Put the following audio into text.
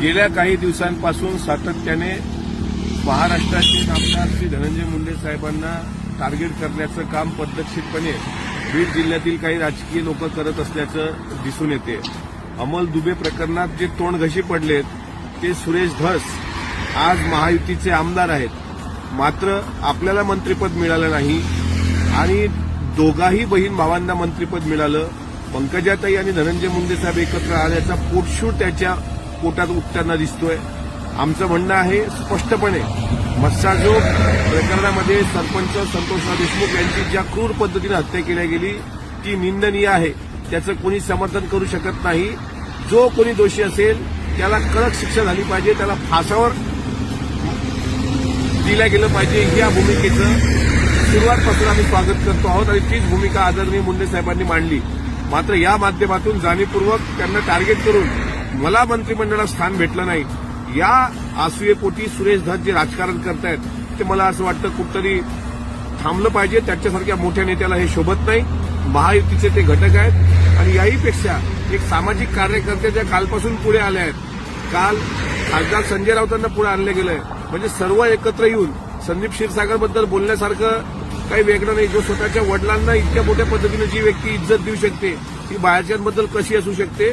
गेल्या काही दिवसांपासून सातत्याने महाराष्ट्राचे आमदार श्री धनंजय मुंडे साहेबांना टार्गेट करण्याचं काम पद्धतशीरपणे बीड जिल्ह्यातील काही राजकीय लोक करत असल्याचं दिसून येते. अमल दुबे प्रकरणात जे तोंडघशी पडलेत ते सुरेश धस आज महायुतीचे आमदार आहेत. मात्र आपल्याला मंत्रिपद मिळालं नाही आणि दोघाही बहीण भावांना मंत्रिपद मिळालं. पंकजाताई आणि धनंजय मुंडे साहेब एकत्र आल्याचा पोटशूट त्याच्या पोटात उठताना दिसतोय. आमचं म्हणणं आहे स्पष्टपणे मस्साजोग प्रकरणामध्ये सरपंच संतोषराव देशमुख यांची ज्या क्रूर पद्धतीने हत्या केल्या गेली ती निंदनीय आहे. त्याचं कोणी समर्थन करू शकत नाही. जो कोणी दोषी असेल त्याला कडक शिक्षा झाली पाहिजे त्याला फासावर दिल्या गेलं पाहिजे या भूमिकेचं. सुरुवातपासून आम्ही स्वागत करतो आहोत आणि तीच भूमिका आदरणीय मुंडे साहेबांनी मांडली. मात्र या माध्यमातून जाणीवपूर्वक त्यांना टार्गेट करून मला मंत्रिमंडळात स्थान भेटलं नाही. या आसुयेपोटी सुरेश धस जे राजकारण करतायत ते मला असं वाटतं कुठतरी थांबलं पाहिजे. त्याच्यासारख्या मोठ्या नेत्याला हे शोभत नाही. महायुतीचे ते घटक आहेत. आणि याहीपेक्षा एक सामाजिक कार्यकर्ते ज्या कालपासून पुढे आले आहेत काल खासदार संजय राऊतांना पुढे आणलं गेलंय म्हणजे सर्व एकत्र येऊन संदीप क्षीरसागरबद्दल बोलण्यासारखं काही वेगळं नाही. जो स्वतःच्या वडिलांना इतक्या मोठ्या पद्धतीने जी व्यक्ती इज्जत देऊ शकते ती बाहेरच्यांबद्दल कशी असू शकते?